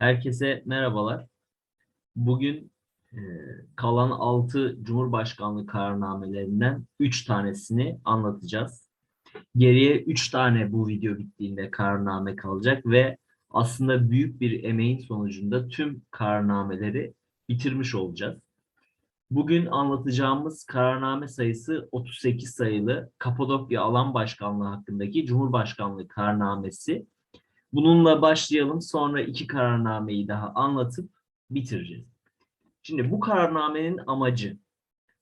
Herkese merhabalar. Bugün e, kalan 6 Cumhurbaşkanlığı kararnamelerinden 3 tanesini anlatacağız. Geriye 3 tane bu video bittiğinde kararname kalacak ve aslında büyük bir emeğin sonucunda tüm kararnameleri bitirmiş olacağız. Bugün anlatacağımız kararname sayısı 38 sayılı Kapadokya Alan Başkanlığı hakkındaki Cumhurbaşkanlığı kararnamesi. Bununla başlayalım. Sonra iki kararnameyi daha anlatıp bitireceğiz. Şimdi bu kararnamenin amacı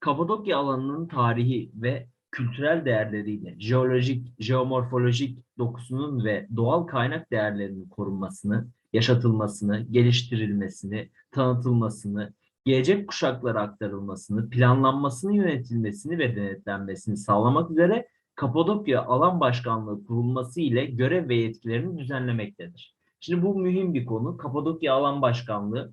Kapadokya alanının tarihi ve kültürel değerleriyle jeolojik, jeomorfolojik dokusunun ve doğal kaynak değerlerinin korunmasını, yaşatılmasını, geliştirilmesini, tanıtılmasını, gelecek kuşaklara aktarılmasını, planlanmasını, yönetilmesini ve denetlenmesini sağlamak üzere Kapadokya Alan Başkanlığı kurulması ile görev ve yetkilerini düzenlemektedir. Şimdi bu mühim bir konu. Kapadokya Alan Başkanlığı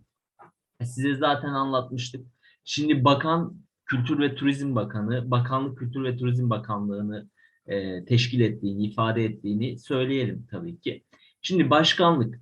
size zaten anlatmıştık. Şimdi Bakan Kültür ve Turizm Bakanı, Bakanlık Kültür ve Turizm Bakanlığı'nı e, teşkil ettiğini, ifade ettiğini söyleyelim tabii ki. Şimdi başkanlık.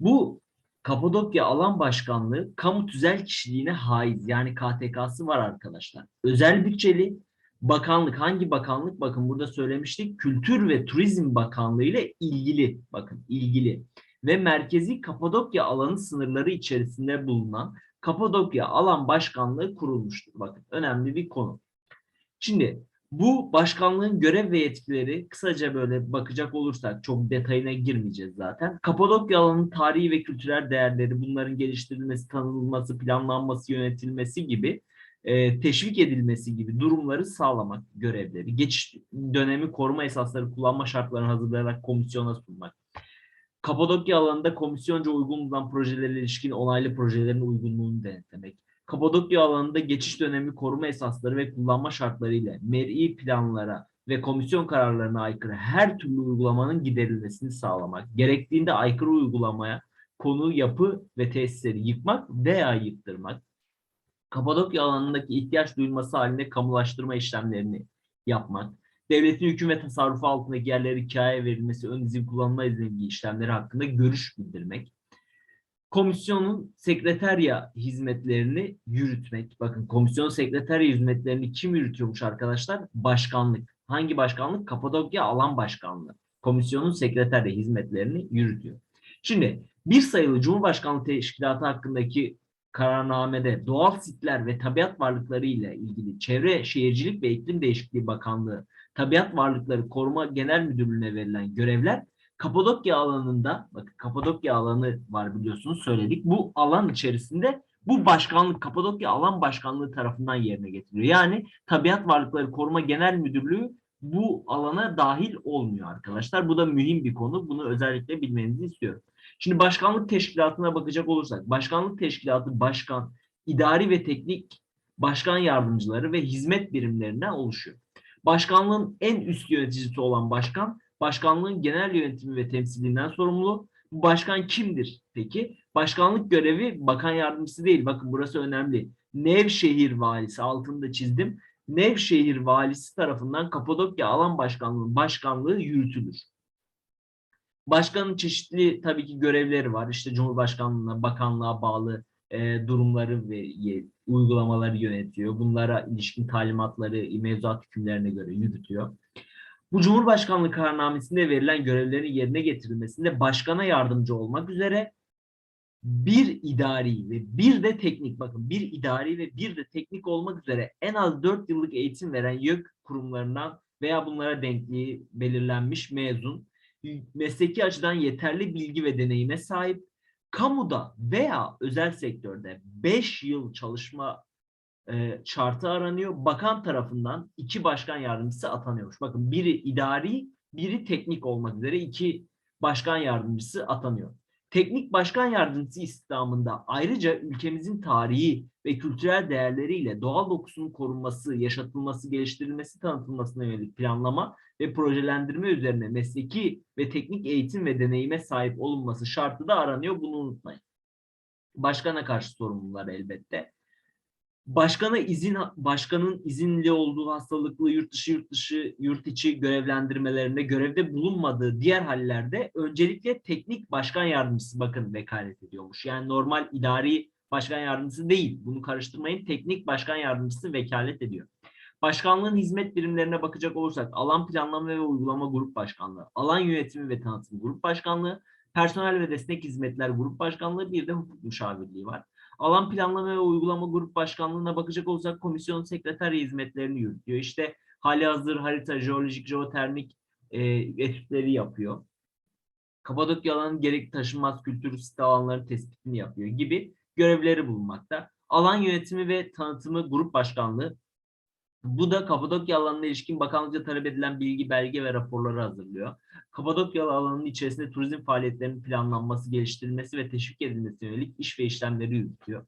Bu Kapadokya Alan Başkanlığı kamu tüzel kişiliğine haiz yani KTK'sı var arkadaşlar. Özel bütçeli bakanlık hangi bakanlık? Bakın burada söylemiştik. Kültür ve Turizm Bakanlığı ile ilgili bakın ilgili ve merkezi Kapadokya alanı sınırları içerisinde bulunan Kapadokya Alan Başkanlığı kurulmuştur. Bakın önemli bir konu. Şimdi bu başkanlığın görev ve yetkileri kısaca böyle bakacak olursak çok detayına girmeyeceğiz zaten. Kapadokya alanının tarihi ve kültürel değerleri, bunların geliştirilmesi, tanınması, planlanması, yönetilmesi gibi e, teşvik edilmesi gibi durumları sağlamak görevleri. Geçiş dönemi koruma esasları kullanma şartlarını hazırlayarak komisyona sunmak. Kapadokya alanında komisyonca uygun bulunan projelere ilişkin onaylı projelerin uygunluğunu denetlemek. Kapadokya alanında geçiş dönemi koruma esasları ve kullanma şartları ile mer'i planlara ve komisyon kararlarına aykırı her türlü uygulamanın giderilmesini sağlamak. Gerektiğinde aykırı uygulamaya konu, yapı ve tesisleri yıkmak veya yıktırmak. Kapadokya alanındaki ihtiyaç duyulması halinde kamulaştırma işlemlerini yapmak, devletin hüküm ve tasarrufu altındaki yerleri kiraya verilmesi, ön izin kullanma izni işlemleri hakkında görüş bildirmek, komisyonun sekreterya hizmetlerini yürütmek. Bakın komisyon sekreterya hizmetlerini kim yürütüyormuş arkadaşlar? Başkanlık. Hangi başkanlık? Kapadokya Alan Başkanlığı. Komisyonun sekreterya hizmetlerini yürütüyor. Şimdi bir sayılı Cumhurbaşkanlığı Teşkilatı hakkındaki kararnamede doğal sitler ve tabiat varlıkları ile ilgili Çevre Şehircilik ve İklim Değişikliği Bakanlığı Tabiat Varlıkları Koruma Genel Müdürlüğü'ne verilen görevler Kapadokya alanında, bakın Kapadokya alanı var biliyorsunuz söyledik. Bu alan içerisinde bu başkanlık Kapadokya Alan Başkanlığı tarafından yerine getiriliyor. Yani Tabiat Varlıkları Koruma Genel Müdürlüğü bu alana dahil olmuyor arkadaşlar. Bu da mühim bir konu. Bunu özellikle bilmenizi istiyorum. Şimdi başkanlık teşkilatına bakacak olursak, başkanlık teşkilatı başkan, idari ve teknik başkan yardımcıları ve hizmet birimlerinden oluşuyor. Başkanlığın en üst yöneticisi olan başkan, başkanlığın genel yönetimi ve temsilinden sorumlu. Bu başkan kimdir peki? Başkanlık görevi bakan yardımcısı değil. Bakın burası önemli. Nevşehir valisi altında çizdim. Nevşehir valisi tarafından Kapadokya Alan Başkanlığı başkanlığı yürütülür. Başkanın çeşitli tabii ki görevleri var. İşte Cumhurbaşkanlığına, bakanlığa bağlı e, durumları ve ye, uygulamaları yönetiyor. Bunlara ilişkin talimatları mevzuat hükümlerine göre yürütüyor. Bu Cumhurbaşkanlığı kararnamesinde verilen görevlerin yerine getirilmesinde başkana yardımcı olmak üzere bir idari ve bir de teknik bakın bir idari ve bir de teknik olmak üzere en az 4 yıllık eğitim veren YÖK kurumlarından veya bunlara denkliği belirlenmiş mezun mesleki açıdan yeterli bilgi ve deneyime sahip kamuda veya özel sektörde 5 yıl çalışma e, şartı aranıyor. Bakan tarafından iki başkan yardımcısı atanıyormuş. Bakın biri idari, biri teknik olmak üzere iki başkan yardımcısı atanıyor. Teknik başkan yardımcısı istihdamında ayrıca ülkemizin tarihi ve kültürel değerleriyle doğal dokusunun korunması, yaşatılması, geliştirilmesi, tanıtılmasına yönelik planlama ve projelendirme üzerine mesleki ve teknik eğitim ve deneyime sahip olunması şartı da aranıyor. Bunu unutmayın. Başkana karşı sorumlular elbette. Başkana izin başkanın izinli olduğu hastalıklı yurt dışı yurt dışı yurt içi görevlendirmelerinde görevde bulunmadığı diğer hallerde öncelikle teknik başkan yardımcısı bakın vekalet ediyormuş. Yani normal idari başkan yardımcısı değil. Bunu karıştırmayın. Teknik başkan yardımcısı vekalet ediyor. Başkanlığın hizmet birimlerine bakacak olursak alan planlama ve uygulama grup başkanlığı, alan yönetimi ve tanıtım grup başkanlığı, personel ve destek hizmetler grup başkanlığı bir de hukuk müşavirliği var. Alan planlama ve uygulama grup başkanlığına bakacak olursak komisyon sekreterya hizmetlerini yürütüyor. İşte hali hazır harita, jeolojik, jeotermik e, etütleri yapıyor. Kapadokya alanın gerekli taşınmaz kültür site alanları tespitini yapıyor gibi görevleri bulunmakta. Alan yönetimi ve tanıtımı grup başkanlığı bu da Kapadokya alanına ilişkin bakanlıkça talep edilen bilgi, belge ve raporları hazırlıyor. Kapadokya alanının içerisinde turizm faaliyetlerinin planlanması, geliştirilmesi ve teşvik edilmesi yönelik iş ve işlemleri yürütüyor.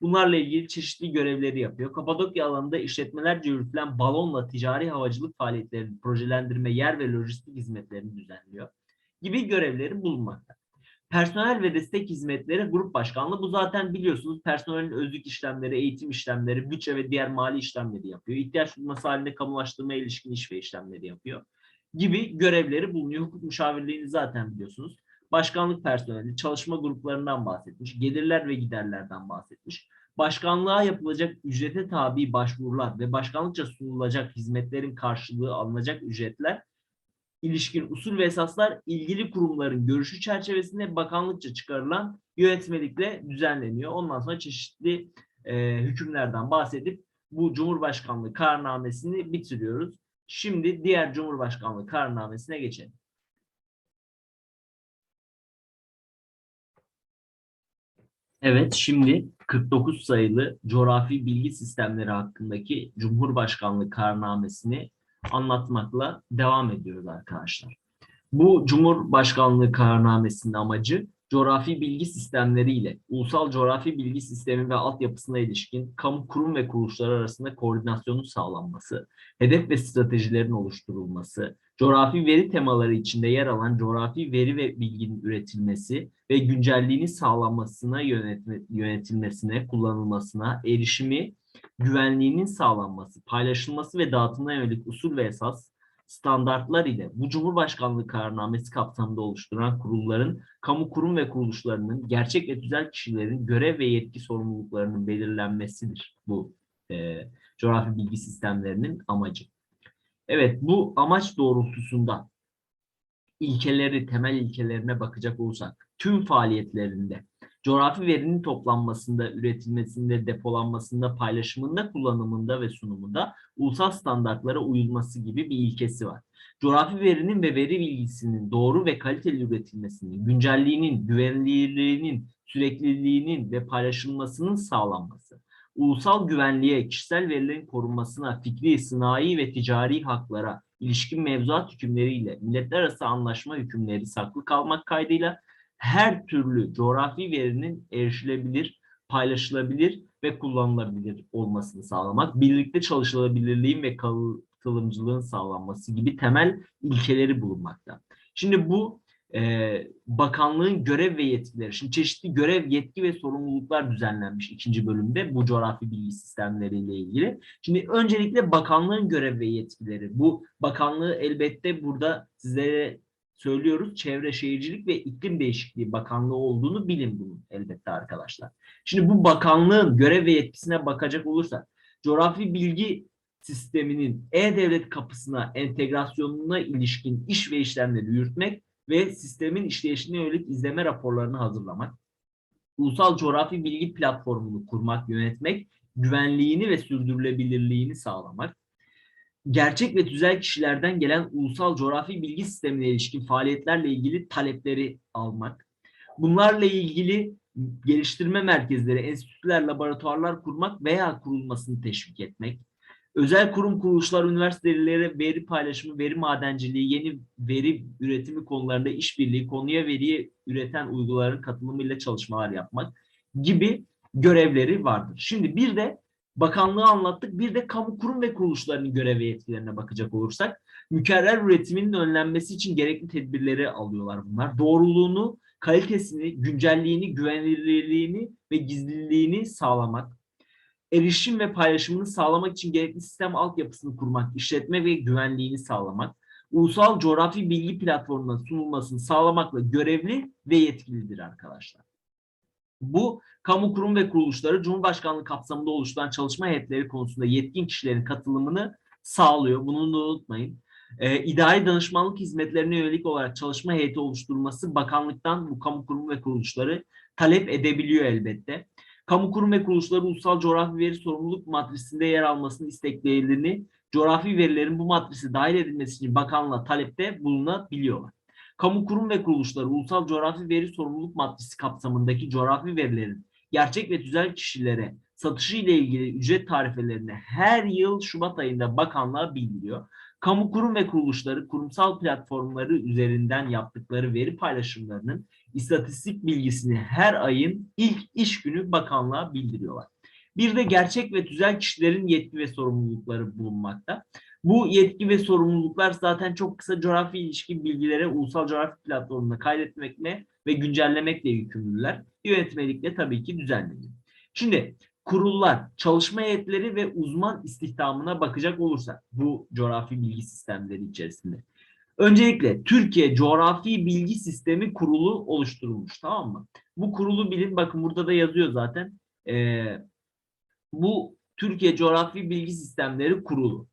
Bunlarla ilgili çeşitli görevleri yapıyor. Kapadokya alanında işletmelerce yürütülen balonla ticari havacılık faaliyetlerini projelendirme, yer ve lojistik hizmetlerini düzenliyor gibi görevleri bulunmakta. Personel ve destek hizmetleri grup başkanlığı. Bu zaten biliyorsunuz personelin özlük işlemleri, eğitim işlemleri, bütçe ve diğer mali işlemleri yapıyor. İhtiyaç duyması halinde kamulaştırmaya ilişkin iş ve işlemleri yapıyor. Gibi görevleri bulunuyor. Hukuk müşavirliğini zaten biliyorsunuz. Başkanlık personeli, çalışma gruplarından bahsetmiş, gelirler ve giderlerden bahsetmiş. Başkanlığa yapılacak ücrete tabi başvurular ve başkanlıkça sunulacak hizmetlerin karşılığı alınacak ücretler ilişkin usul ve esaslar ilgili kurumların görüşü çerçevesinde bakanlıkça çıkarılan yönetmelikle düzenleniyor. Ondan sonra çeşitli e, hükümlerden bahsedip bu Cumhurbaşkanlığı kararnamesini bitiriyoruz. Şimdi diğer Cumhurbaşkanlığı kararnamesine geçelim. Evet, şimdi 49 sayılı coğrafi bilgi sistemleri hakkındaki Cumhurbaşkanlığı kararnamesini anlatmakla devam ediyoruz arkadaşlar. Bu Cumhurbaşkanlığı kararnamesinin amacı coğrafi bilgi sistemleri ile ulusal coğrafi bilgi sistemi ve altyapısına ilişkin kamu kurum ve kuruluşlar arasında koordinasyonun sağlanması, hedef ve stratejilerin oluşturulması, coğrafi veri temaları içinde yer alan coğrafi veri ve bilginin üretilmesi ve güncelliğini sağlanmasına yönetilmesine, kullanılmasına, erişimi güvenliğinin sağlanması, paylaşılması ve dağıtımına yönelik usul ve esas standartlar ile bu Cumhurbaşkanlığı kararnamesi kapsamında oluşturulan kurulların, kamu kurum ve kuruluşlarının, gerçek ve tüzel kişilerin görev ve yetki sorumluluklarının belirlenmesidir bu e, coğrafi bilgi sistemlerinin amacı. Evet, bu amaç doğrultusunda ilkeleri, temel ilkelerine bakacak olursak, tüm faaliyetlerinde coğrafi verinin toplanmasında, üretilmesinde, depolanmasında, paylaşımında, kullanımında ve sunumunda ulusal standartlara uyulması gibi bir ilkesi var. Coğrafi verinin ve veri bilgisinin doğru ve kaliteli üretilmesinin, güncelliğinin, güvenilirliğinin, sürekliliğinin ve paylaşılmasının sağlanması, ulusal güvenliğe, kişisel verilerin korunmasına, fikri, sınai ve ticari haklara, ilişkin mevzuat hükümleriyle milletler arası anlaşma hükümleri saklı kalmak kaydıyla her türlü coğrafi verinin erişilebilir, paylaşılabilir ve kullanılabilir olmasını sağlamak, birlikte çalışılabilirliğin ve katılımcılığın sağlanması gibi temel ilkeleri bulunmakta. Şimdi bu e, bakanlığın görev ve yetkileri, şimdi çeşitli görev, yetki ve sorumluluklar düzenlenmiş ikinci bölümde bu coğrafi bilgi sistemleriyle ilgili. Şimdi öncelikle bakanlığın görev ve yetkileri. Bu bakanlığı elbette burada sizlere söylüyoruz. Çevre Şehircilik ve İklim Değişikliği Bakanlığı olduğunu bilin bunun elbette arkadaşlar. Şimdi bu bakanlığın görev ve yetkisine bakacak olursak coğrafi bilgi sisteminin e-devlet kapısına entegrasyonuna ilişkin iş ve işlemleri yürütmek ve sistemin işleyişine yönelik izleme raporlarını hazırlamak, ulusal coğrafi bilgi platformunu kurmak, yönetmek, güvenliğini ve sürdürülebilirliğini sağlamak, gerçek ve tüzel kişilerden gelen ulusal coğrafi bilgi sistemine ilişkin faaliyetlerle ilgili talepleri almak, bunlarla ilgili geliştirme merkezleri, enstitüler, laboratuvarlar kurmak veya kurulmasını teşvik etmek, özel kurum kuruluşlar, üniversitelere veri paylaşımı, veri madenciliği, yeni veri üretimi konularında işbirliği, konuya veriyi üreten uyguların katılımıyla çalışmalar yapmak gibi görevleri vardır. Şimdi bir de bakanlığı anlattık. Bir de kamu kurum ve kuruluşlarının görev ve yetkilerine bakacak olursak mükerrer üretiminin önlenmesi için gerekli tedbirleri alıyorlar bunlar. Doğruluğunu, kalitesini, güncelliğini, güvenilirliğini ve gizliliğini sağlamak. erişim ve paylaşımını sağlamak için gerekli sistem altyapısını kurmak, işletme ve güvenliğini sağlamak, ulusal coğrafi bilgi platformuna sunulmasını sağlamakla görevli ve yetkilidir arkadaşlar. Bu kamu kurum ve kuruluşları Cumhurbaşkanlığı kapsamında oluşturan çalışma heyetleri konusunda yetkin kişilerin katılımını sağlıyor. Bunu da unutmayın. Ee, idari danışmanlık hizmetlerine yönelik olarak çalışma heyeti oluşturulması bakanlıktan bu kamu kurum ve kuruluşları talep edebiliyor elbette. Kamu kurum ve kuruluşları ulusal coğrafi veri sorumluluk matrisinde yer almasını isteklerini coğrafi verilerin bu matrise dahil edilmesi için bakanlığa talepte bulunabiliyorlar. Kamu kurum ve kuruluşları ulusal coğrafi veri sorumluluk matrisi kapsamındaki coğrafi verilerin gerçek ve tüzel kişilere satışı ile ilgili ücret tarifelerini her yıl Şubat ayında bakanlığa bildiriyor. Kamu kurum ve kuruluşları kurumsal platformları üzerinden yaptıkları veri paylaşımlarının istatistik bilgisini her ayın ilk iş günü bakanlığa bildiriyorlar. Bir de gerçek ve tüzel kişilerin yetki ve sorumlulukları bulunmakta. Bu yetki ve sorumluluklar zaten çok kısa coğrafi ilişkin bilgilere ulusal coğrafi platformuna kaydetmekle ve güncellemekle yükümlüler. Yönetmelikle tabii ki düzenleniyor. Şimdi kurullar, çalışma heyetleri ve uzman istihdamına bakacak olursak bu coğrafi bilgi sistemleri içerisinde. Öncelikle Türkiye Coğrafi Bilgi Sistemi Kurulu oluşturulmuş tamam mı? Bu kurulu bilin bakın burada da yazıyor zaten. Ee, bu Türkiye Coğrafi Bilgi Sistemleri Kurulu.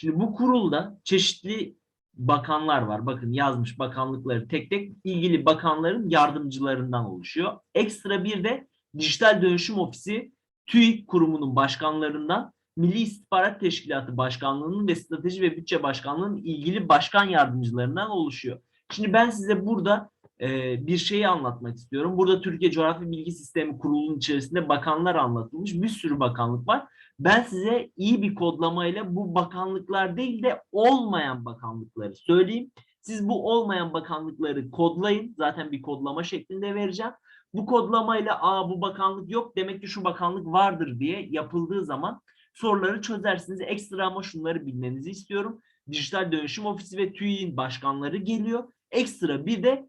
Şimdi bu kurulda çeşitli bakanlar var. Bakın yazmış bakanlıkları tek tek ilgili bakanların yardımcılarından oluşuyor. Ekstra bir de Dijital Dönüşüm Ofisi TÜİK kurumunun başkanlarından Milli İstihbarat Teşkilatı Başkanlığı'nın ve Strateji ve Bütçe Başkanlığı'nın ilgili başkan yardımcılarından oluşuyor. Şimdi ben size burada e, bir şeyi anlatmak istiyorum. Burada Türkiye Coğrafi Bilgi Sistemi Kurulu'nun içerisinde bakanlar anlatılmış. Bir sürü bakanlık var. Ben size iyi bir kodlamayla bu bakanlıklar değil de olmayan bakanlıkları söyleyeyim. Siz bu olmayan bakanlıkları kodlayın. Zaten bir kodlama şeklinde vereceğim. Bu kodlamayla Aa, bu bakanlık yok demek ki şu bakanlık vardır diye yapıldığı zaman soruları çözersiniz. Ekstra ama şunları bilmenizi istiyorum. Dijital Dönüşüm Ofisi ve TÜİ'nin başkanları geliyor. Ekstra bir de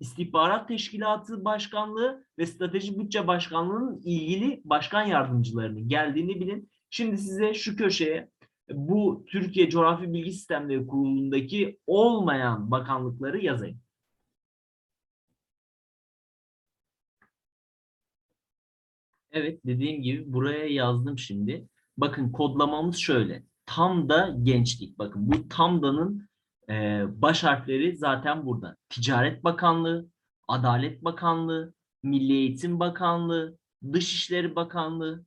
İstihbarat Teşkilatı Başkanlığı ve Strateji Bütçe Başkanlığı'nın ilgili başkan yardımcılarının geldiğini bilin. Şimdi size şu köşeye bu Türkiye Coğrafi Bilgi Sistemleri Kurulu'ndaki olmayan bakanlıkları yazayım. Evet dediğim gibi buraya yazdım şimdi. Bakın kodlamamız şöyle. Tam da gençlik. Bakın bu tam da'nın e, baş harfleri zaten burada. Ticaret Bakanlığı, Adalet Bakanlığı, Milli Eğitim Bakanlığı, Dışişleri Bakanlığı,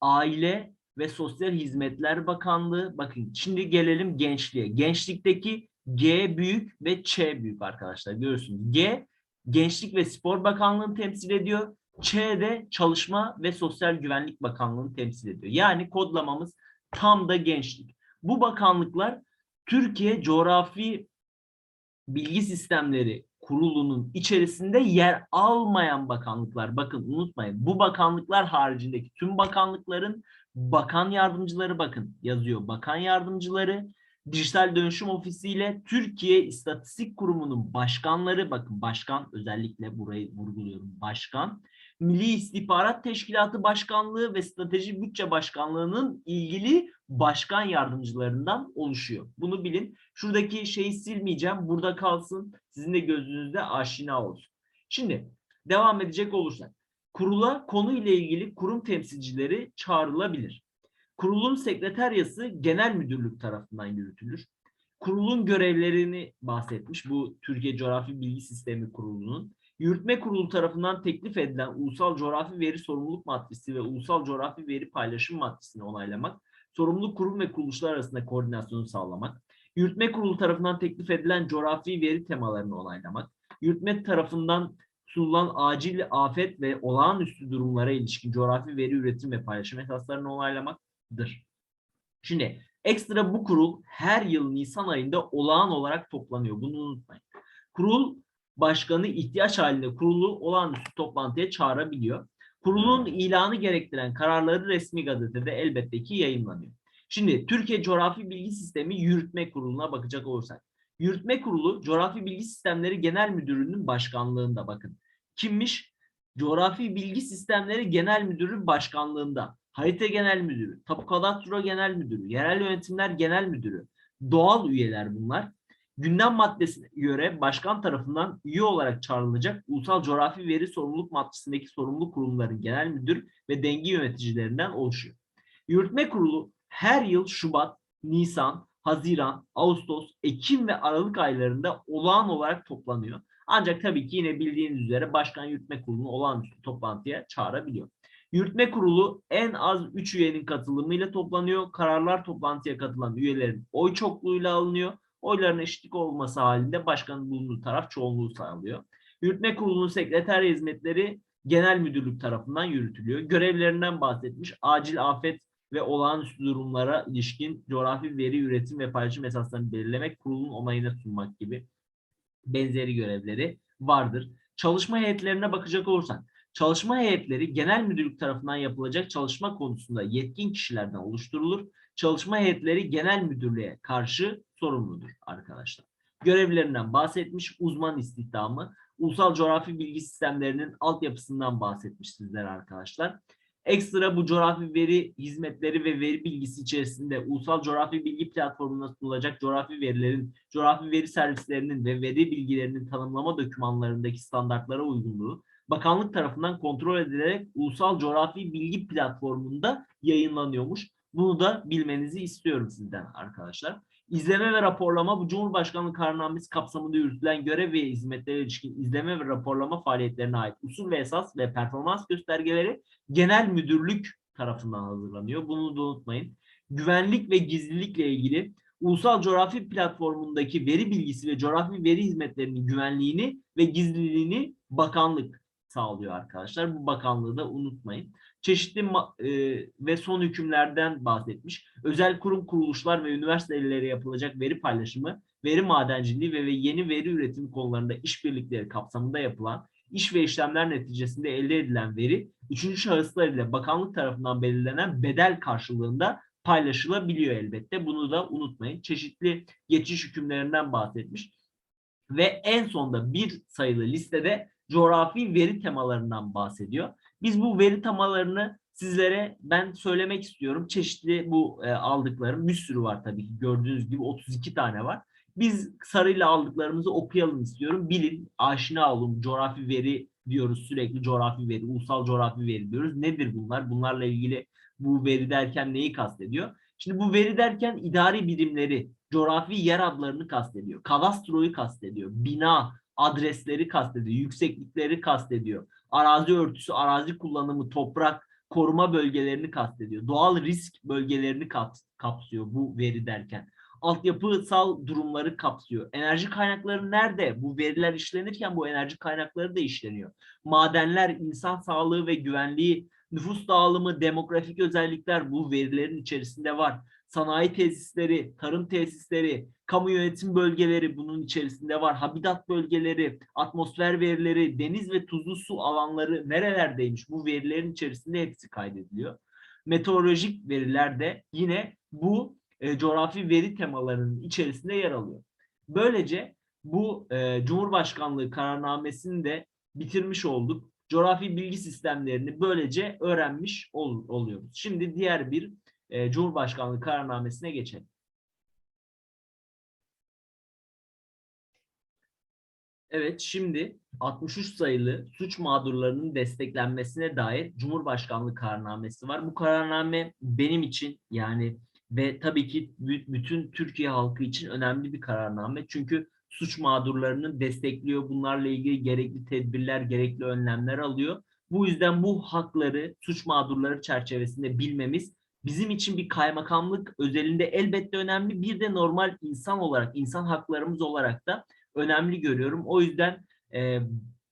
Aile ve Sosyal Hizmetler Bakanlığı. Bakın şimdi gelelim gençliğe. Gençlikteki G büyük ve Ç büyük arkadaşlar. Görüyorsunuz. G Gençlik ve Spor Bakanlığı'nı temsil ediyor. Ç de Çalışma ve Sosyal Güvenlik Bakanlığı'nı temsil ediyor. Yani kodlamamız tam da gençlik. Bu bakanlıklar Türkiye Coğrafi Bilgi Sistemleri Kurulu'nun içerisinde yer almayan bakanlıklar. Bakın unutmayın bu bakanlıklar haricindeki tüm bakanlıkların bakan yardımcıları bakın yazıyor. Bakan yardımcıları Dijital Dönüşüm Ofisi ile Türkiye İstatistik Kurumu'nun başkanları bakın başkan özellikle burayı vurguluyorum başkan Milli İstihbarat Teşkilatı Başkanlığı ve Strateji Bütçe Başkanlığı'nın ilgili başkan yardımcılarından oluşuyor. Bunu bilin. Şuradaki şeyi silmeyeceğim. Burada kalsın. Sizin de gözünüzde aşina olsun. Şimdi devam edecek olursak. Kurula konu ile ilgili kurum temsilcileri çağrılabilir. Kurulun sekreteryası genel müdürlük tarafından yürütülür. Kurulun görevlerini bahsetmiş bu Türkiye Coğrafi Bilgi Sistemi Kurulu'nun. Yürütme Kurulu tarafından teklif edilen Ulusal Coğrafi Veri Sorumluluk Maddesi ve Ulusal Coğrafi Veri Paylaşım Maddesini onaylamak, sorumlu kurum ve kuruluşlar arasında koordinasyonu sağlamak, Yürütme Kurulu tarafından teklif edilen coğrafi veri temalarını onaylamak, yürütme tarafından sunulan acil afet ve olağanüstü durumlara ilişkin coğrafi veri üretim ve paylaşım esaslarını onaylamaktır. Şimdi ekstra bu kurul her yıl Nisan ayında olağan olarak toplanıyor. Bunu unutmayın. Kurul başkanı ihtiyaç halinde kurulu olağanüstü toplantıya çağırabiliyor. Kurulun ilanı gerektiren kararları resmi gazetede elbette ki yayınlanıyor. Şimdi Türkiye Coğrafi Bilgi Sistemi Yürütme Kurulu'na bakacak olursak. Yürütme Kurulu Coğrafi Bilgi Sistemleri Genel Müdürlüğü'nün başkanlığında bakın. Kimmiş? Coğrafi Bilgi Sistemleri Genel Müdürü Başkanlığında, Harita Genel Müdürü, Tapu Kadastro Genel Müdürü, Yerel Yönetimler Genel Müdürü, doğal üyeler bunlar. Gündem maddesine göre başkan tarafından üye olarak çağrılacak Ulusal Coğrafi Veri Sorumluluk Maddesi'ndeki sorumlu kurumların genel müdür ve denge yöneticilerinden oluşuyor. Yürütme Kurulu her yıl Şubat, Nisan, Haziran, Ağustos, Ekim ve Aralık aylarında olağan olarak toplanıyor. Ancak tabii ki yine bildiğiniz üzere Başkan Yürütme Kurulu'nu olağanüstü toplantıya çağırabiliyor. Yürütme Kurulu en az 3 üyenin katılımıyla toplanıyor. Kararlar toplantıya katılan üyelerin oy çokluğuyla alınıyor. Oyların eşitlik olması halinde başkanın bulunduğu taraf çoğunluğu sağlıyor. Yürütme Kurulu'nun sekreter hizmetleri genel müdürlük tarafından yürütülüyor. Görevlerinden bahsetmiş. Acil afet ve olağanüstü durumlara ilişkin coğrafi veri üretim ve paylaşım esaslarını belirlemek, kurulun onayına sunmak gibi benzeri görevleri vardır. Çalışma heyetlerine bakacak olursak, çalışma heyetleri genel müdürlük tarafından yapılacak çalışma konusunda yetkin kişilerden oluşturulur. Çalışma heyetleri genel müdürlüğe karşı sorumludur arkadaşlar. Görevlerinden bahsetmiş, uzman istihdamı, ulusal coğrafi bilgi sistemlerinin altyapısından bahsetmiş sizlere arkadaşlar. Ekstra bu coğrafi veri hizmetleri ve veri bilgisi içerisinde ulusal coğrafi bilgi platformuna sunulacak coğrafi verilerin, coğrafi veri servislerinin ve veri bilgilerinin tanımlama dokümanlarındaki standartlara uygunluğu bakanlık tarafından kontrol edilerek ulusal coğrafi bilgi platformunda yayınlanıyormuş. Bunu da bilmenizi istiyorum sizden arkadaşlar. İzleme ve raporlama bu Cumhurbaşkanlığı kararnamesi kapsamında yürütülen görev ve hizmetlere ilişkin izleme ve raporlama faaliyetlerine ait usul ve esas ve performans göstergeleri genel müdürlük tarafından hazırlanıyor. Bunu da unutmayın. Güvenlik ve gizlilikle ilgili ulusal coğrafi platformundaki veri bilgisi ve coğrafi veri hizmetlerinin güvenliğini ve gizliliğini bakanlık sağlıyor arkadaşlar. Bu bakanlığı da unutmayın. Çeşitli e, ve son hükümlerden bahsetmiş. Özel kurum kuruluşlar ve üniversitelere yapılacak veri paylaşımı, veri madenciliği ve, ve yeni veri üretimi konularında işbirlikleri kapsamında yapılan iş ve işlemler neticesinde elde edilen veri üçüncü şahıslar ile bakanlık tarafından belirlenen bedel karşılığında paylaşılabiliyor elbette. Bunu da unutmayın. Çeşitli geçiş hükümlerinden bahsetmiş. Ve en sonda bir sayılı listede coğrafi veri temalarından bahsediyor. Biz bu veri temalarını sizlere ben söylemek istiyorum. Çeşitli bu e, aldıklarım bir sürü var tabii ki gördüğünüz gibi 32 tane var. Biz sarıyla aldıklarımızı okuyalım istiyorum. Bilin, aşina olun. Coğrafi veri diyoruz sürekli coğrafi veri, ulusal coğrafi veri diyoruz. Nedir bunlar? Bunlarla ilgili bu veri derken neyi kastediyor? Şimdi bu veri derken idari birimleri, coğrafi yer adlarını kastediyor. Kadastroyu kastediyor. Bina, adresleri kastediyor. Yükseklikleri kastediyor. Arazi örtüsü, arazi kullanımı, toprak, koruma bölgelerini kastediyor. Doğal risk bölgelerini kapsıyor bu veri derken altyapısal durumları kapsıyor. Enerji kaynakları nerede? Bu veriler işlenirken bu enerji kaynakları da işleniyor. Madenler, insan sağlığı ve güvenliği, nüfus dağılımı, demografik özellikler bu verilerin içerisinde var. Sanayi tesisleri, tarım tesisleri, kamu yönetim bölgeleri bunun içerisinde var. Habitat bölgeleri, atmosfer verileri, deniz ve tuzlu su alanları nerelerdeymiş? Bu verilerin içerisinde hepsi kaydediliyor. Meteorolojik veriler de yine bu e, coğrafi veri temalarının içerisinde yer alıyor. Böylece bu e, Cumhurbaşkanlığı kararnamesini de bitirmiş olduk. Coğrafi bilgi sistemlerini böylece öğrenmiş ol, oluyoruz. Şimdi diğer bir e, Cumhurbaşkanlığı kararnamesine geçelim. Evet şimdi 63 sayılı suç mağdurlarının desteklenmesine dair Cumhurbaşkanlığı kararnamesi var. Bu kararname benim için yani ve tabii ki bütün Türkiye halkı için önemli bir kararname. Çünkü suç mağdurlarını destekliyor. Bunlarla ilgili gerekli tedbirler, gerekli önlemler alıyor. Bu yüzden bu hakları suç mağdurları çerçevesinde bilmemiz bizim için bir kaymakamlık özelinde elbette önemli. Bir de normal insan olarak, insan haklarımız olarak da önemli görüyorum. O yüzden e,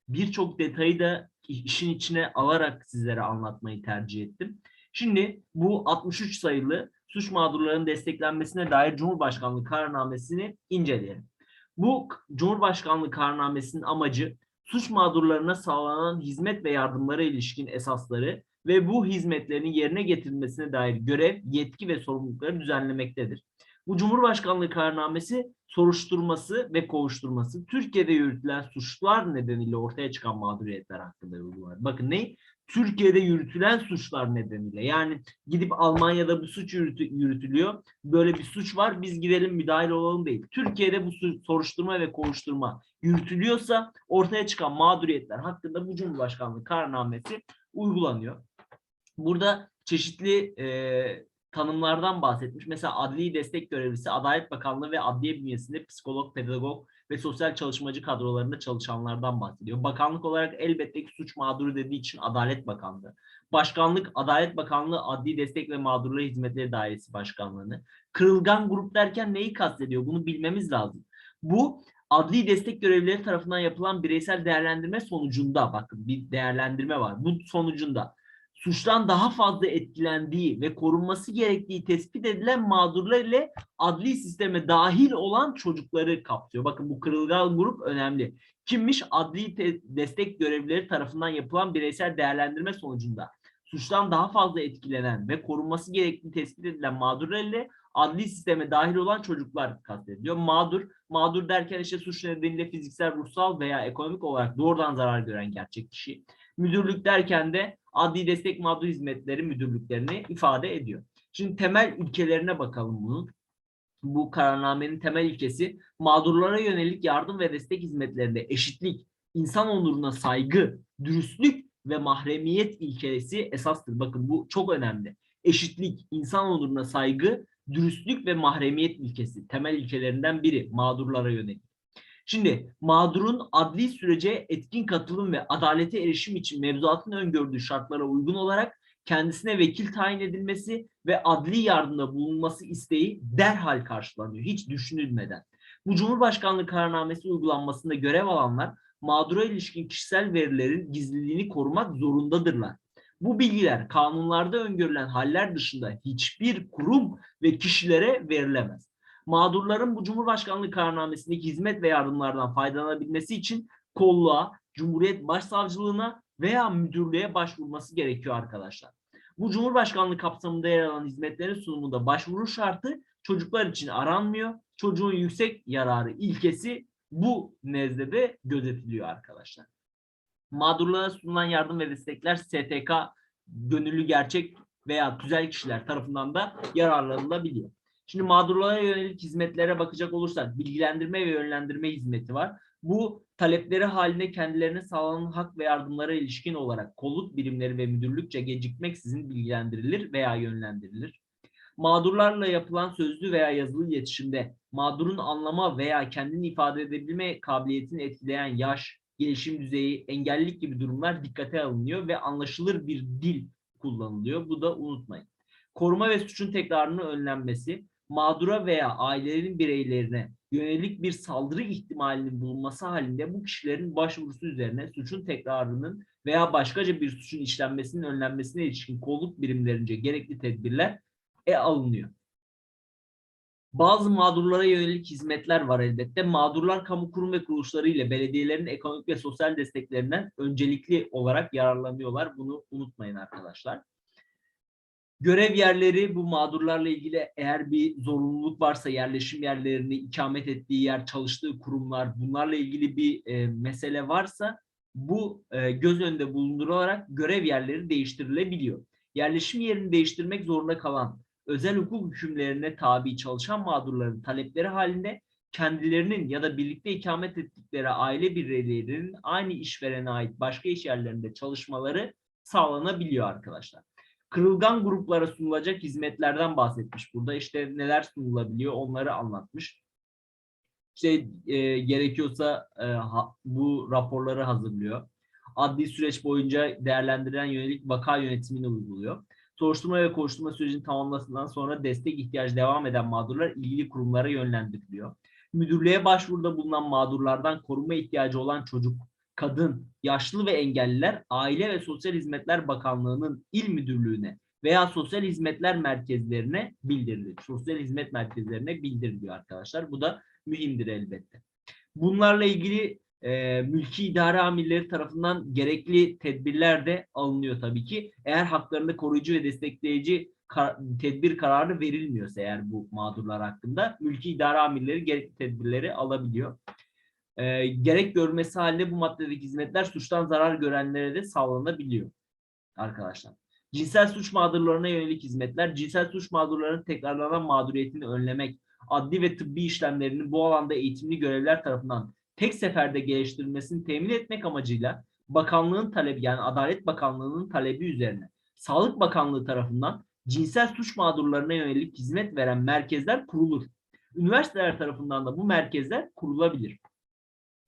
birçok detayı da işin içine alarak sizlere anlatmayı tercih ettim. Şimdi bu 63 sayılı suç mağdurlarının desteklenmesine dair Cumhurbaşkanlığı kararnamesini inceleyelim. Bu Cumhurbaşkanlığı kararnamesinin amacı suç mağdurlarına sağlanan hizmet ve yardımlara ilişkin esasları ve bu hizmetlerin yerine getirilmesine dair görev, yetki ve sorumlulukları düzenlemektedir. Bu Cumhurbaşkanlığı kararnamesi soruşturması ve kovuşturması Türkiye'de yürütülen suçlar nedeniyle ortaya çıkan mağduriyetler hakkında uygular. Bakın ne? Türkiye'de yürütülen suçlar nedeniyle. Yani gidip Almanya'da bu suç yürütü, yürütülüyor. Böyle bir suç var. Biz gidelim müdahil olalım değil. Türkiye'de bu soruşturma ve kovuşturma yürütülüyorsa ortaya çıkan mağduriyetler hakkında bu Cumhurbaşkanlığı kararnamesi uygulanıyor. Burada çeşitli e, tanımlardan bahsetmiş. Mesela adli destek görevlisi, Adalet Bakanlığı ve adliye bünyesinde psikolog, pedagog ve sosyal çalışmacı kadrolarında çalışanlardan bahsediyor. Bakanlık olarak elbette ki suç mağduru dediği için Adalet Bakanlığı. Başkanlık, Adalet Bakanlığı Adli Destek ve Mağdurlara Hizmetleri Dairesi Başkanlığı'nı. Kırılgan grup derken neyi kastediyor? Bunu bilmemiz lazım. Bu adli destek görevlileri tarafından yapılan bireysel değerlendirme sonucunda bakın bir değerlendirme var. Bu sonucunda suçtan daha fazla etkilendiği ve korunması gerektiği tespit edilen mağdurlar ile adli sisteme dahil olan çocukları kapsıyor. Bakın bu kırılgan grup önemli. Kimmiş? Adli te- destek görevlileri tarafından yapılan bireysel değerlendirme sonucunda suçtan daha fazla etkilenen ve korunması gerektiği tespit edilen mağdurlar ile adli sisteme dahil olan çocuklar kastediliyor. Mağdur, mağdur derken işte suç nedeniyle fiziksel, ruhsal veya ekonomik olarak doğrudan zarar gören gerçek kişi. Müdürlük derken de adli destek mağdur hizmetleri müdürlüklerini ifade ediyor. Şimdi temel ilkelerine bakalım bunun. Bu kararnamenin temel ilkesi mağdurlara yönelik yardım ve destek hizmetlerinde eşitlik, insan onuruna saygı, dürüstlük ve mahremiyet ilkesi esastır. Bakın bu çok önemli. Eşitlik, insan onuruna saygı, dürüstlük ve mahremiyet ilkesi temel ilkelerinden biri mağdurlara yönelik. Şimdi mağdurun adli sürece etkin katılım ve adalete erişim için mevzuatın öngördüğü şartlara uygun olarak kendisine vekil tayin edilmesi ve adli yardımda bulunması isteği derhal karşılanıyor. Hiç düşünülmeden. Bu Cumhurbaşkanlığı kararnamesi uygulanmasında görev alanlar mağdura ilişkin kişisel verilerin gizliliğini korumak zorundadırlar. Bu bilgiler kanunlarda öngörülen haller dışında hiçbir kurum ve kişilere verilemez mağdurların bu Cumhurbaşkanlığı kararnamesindeki hizmet ve yardımlardan faydalanabilmesi için kolluğa, Cumhuriyet Başsavcılığına veya müdürlüğe başvurması gerekiyor arkadaşlar. Bu Cumhurbaşkanlığı kapsamında yer alan hizmetlerin sunumunda başvuru şartı çocuklar için aranmıyor. Çocuğun yüksek yararı ilkesi bu nezdede gözetiliyor arkadaşlar. Mağdurlara sunulan yardım ve destekler STK, gönüllü gerçek veya tüzel kişiler tarafından da yararlanılabiliyor. Şimdi mağdurlara yönelik hizmetlere bakacak olursak bilgilendirme ve yönlendirme hizmeti var. Bu talepleri haline kendilerine sağlanan hak ve yardımlara ilişkin olarak kolluk birimleri ve müdürlükçe gecikmeksizin bilgilendirilir veya yönlendirilir. Mağdurlarla yapılan sözlü veya yazılı iletişimde mağdurun anlama veya kendini ifade edebilme kabiliyetini etkileyen yaş, gelişim düzeyi, engellilik gibi durumlar dikkate alınıyor ve anlaşılır bir dil kullanılıyor. Bu da unutmayın. Koruma ve suçun tekrarının önlenmesi, mağdura veya ailenin bireylerine yönelik bir saldırı ihtimalinin bulunması halinde bu kişilerin başvurusu üzerine suçun tekrarının veya başkaca bir suçun işlenmesinin önlenmesine ilişkin kolluk birimlerince gerekli tedbirler e alınıyor. Bazı mağdurlara yönelik hizmetler var elbette. Mağdurlar kamu kurum ve kuruluşları ile belediyelerin ekonomik ve sosyal desteklerinden öncelikli olarak yararlanıyorlar. Bunu unutmayın arkadaşlar. Görev yerleri bu mağdurlarla ilgili eğer bir zorunluluk varsa yerleşim yerlerini, ikamet ettiği yer, çalıştığı kurumlar bunlarla ilgili bir e, mesele varsa bu e, göz önünde bulundurularak görev yerleri değiştirilebiliyor. Yerleşim yerini değiştirmek zorunda kalan özel hukuk hükümlerine tabi çalışan mağdurların talepleri halinde kendilerinin ya da birlikte ikamet ettikleri aile bireylerinin aynı işverene ait başka iş yerlerinde çalışmaları sağlanabiliyor arkadaşlar kırılgan gruplara sunulacak hizmetlerden bahsetmiş burada. İşte neler sunulabiliyor onları anlatmış. İşte e, gerekiyorsa e, ha, bu raporları hazırlıyor. Adli süreç boyunca değerlendiren yönelik vaka yönetimini uyguluyor. Soruşturma ve koşturma sürecinin tamamlamasından sonra destek ihtiyacı devam eden mağdurlar ilgili kurumlara yönlendiriliyor. Müdürlüğe başvuruda bulunan mağdurlardan koruma ihtiyacı olan çocuk, kadın, yaşlı ve engelliler Aile ve Sosyal Hizmetler Bakanlığı'nın il müdürlüğüne veya sosyal hizmetler merkezlerine bildirilir. Sosyal hizmet merkezlerine bildiriliyor arkadaşlar. Bu da mühimdir elbette. Bunlarla ilgili e, mülki idare amirleri tarafından gerekli tedbirler de alınıyor tabii ki. Eğer haklarında koruyucu ve destekleyici kar- tedbir kararı verilmiyorsa eğer bu mağdurlar hakkında mülki idare amirleri gerekli tedbirleri alabiliyor. Ee, gerek görmesi halinde bu maddedeki hizmetler suçtan zarar görenlere de sağlanabiliyor arkadaşlar. Cinsel suç mağdurlarına yönelik hizmetler, cinsel suç mağdurlarının tekrarlanan mağduriyetini önlemek, adli ve tıbbi işlemlerinin bu alanda eğitimli görevler tarafından tek seferde geliştirilmesini temin etmek amacıyla bakanlığın talebi yani Adalet Bakanlığı'nın talebi üzerine Sağlık Bakanlığı tarafından cinsel suç mağdurlarına yönelik hizmet veren merkezler kurulur. Üniversiteler tarafından da bu merkezler kurulabilir.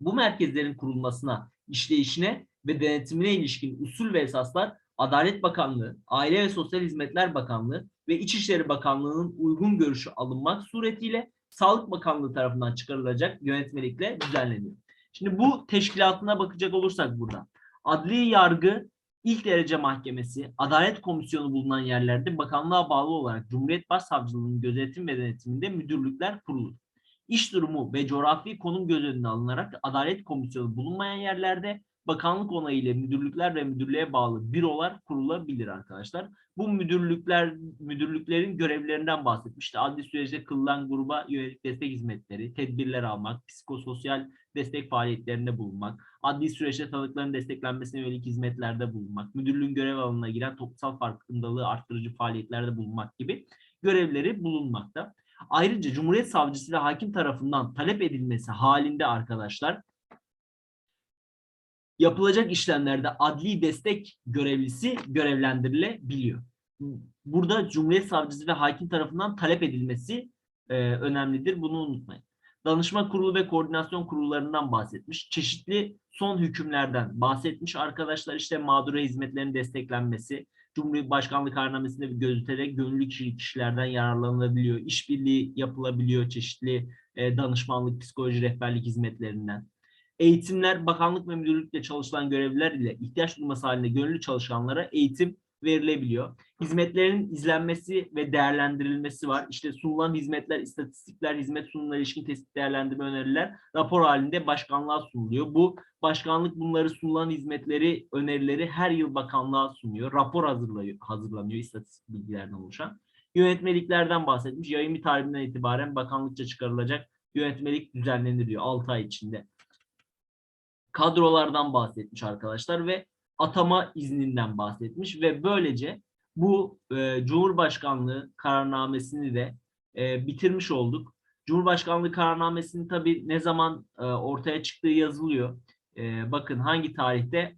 Bu merkezlerin kurulmasına, işleyişine ve denetimine ilişkin usul ve esaslar Adalet Bakanlığı, Aile ve Sosyal Hizmetler Bakanlığı ve İçişleri Bakanlığı'nın uygun görüşü alınmak suretiyle Sağlık Bakanlığı tarafından çıkarılacak yönetmelikle düzenleniyor. Şimdi bu teşkilatına bakacak olursak burada. Adli yargı, ilk derece mahkemesi, adalet komisyonu bulunan yerlerde bakanlığa bağlı olarak Cumhuriyet Başsavcılığı'nın gözetim ve denetiminde müdürlükler kurulur. İş durumu ve coğrafi konum göz önüne alınarak adalet komisyonu bulunmayan yerlerde bakanlık onayıyla müdürlükler ve müdürlüğe bağlı bürolar kurulabilir arkadaşlar. Bu müdürlükler müdürlüklerin görevlerinden bahsetmişti. Adli süreçte kılınan gruba yönelik destek hizmetleri, tedbirler almak, psikososyal destek faaliyetlerinde bulunmak, adli süreçte tanıkların desteklenmesine yönelik hizmetlerde bulunmak, müdürlüğün görev alanına giren toplumsal farkındalığı arttırıcı faaliyetlerde bulunmak gibi görevleri bulunmakta. Ayrıca Cumhuriyet Savcısı ve hakim tarafından talep edilmesi halinde arkadaşlar yapılacak işlemlerde adli destek görevlisi görevlendirilebiliyor. Burada Cumhuriyet Savcısı ve hakim tarafından talep edilmesi e, önemlidir. Bunu unutmayın. Danışma kurulu ve koordinasyon kurullarından bahsetmiş. Çeşitli son hükümlerden bahsetmiş. Arkadaşlar işte mağdura hizmetlerin desteklenmesi, Cumhuriyet Başkanlığı kararnamesinde gözüterek gönüllü kişi- kişilerden yararlanılabiliyor. İşbirliği yapılabiliyor çeşitli e, danışmanlık, psikoloji, rehberlik hizmetlerinden. Eğitimler, bakanlık ve müdürlükle çalışılan görevliler ile ihtiyaç duyması halinde gönüllü çalışanlara eğitim verilebiliyor. Hizmetlerin izlenmesi ve değerlendirilmesi var. İşte sunulan hizmetler, istatistikler, hizmet sunumuna ilişkin tespit değerlendirme öneriler rapor halinde başkanlığa sunuluyor. Bu başkanlık bunları sunulan hizmetleri, önerileri her yıl bakanlığa sunuyor. Rapor hazırlıyor, hazırlanıyor istatistik bilgilerden oluşan. Yönetmeliklerden bahsetmiş. Yayın tarihinden itibaren bakanlıkça çıkarılacak yönetmelik düzenlenir diyor 6 ay içinde. Kadrolardan bahsetmiş arkadaşlar ve atama izninden bahsetmiş ve böylece bu e, Cumhurbaşkanlığı kararnamesini de e, bitirmiş olduk. Cumhurbaşkanlığı kararnamesinin tabii ne zaman e, ortaya çıktığı yazılıyor. E, bakın hangi tarihte?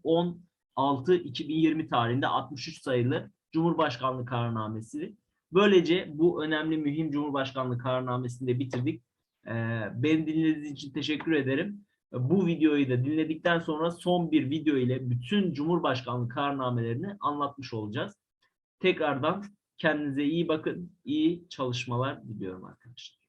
10-6-2020 tarihinde 63 sayılı Cumhurbaşkanlığı kararnamesi. Böylece bu önemli mühim Cumhurbaşkanlığı kararnamesini de bitirdik. E, beni dinlediğiniz için teşekkür ederim. Bu videoyu da dinledikten sonra son bir video ile bütün Cumhurbaşkanlığı kararnamelerini anlatmış olacağız. Tekrardan kendinize iyi bakın, iyi çalışmalar diliyorum arkadaşlar.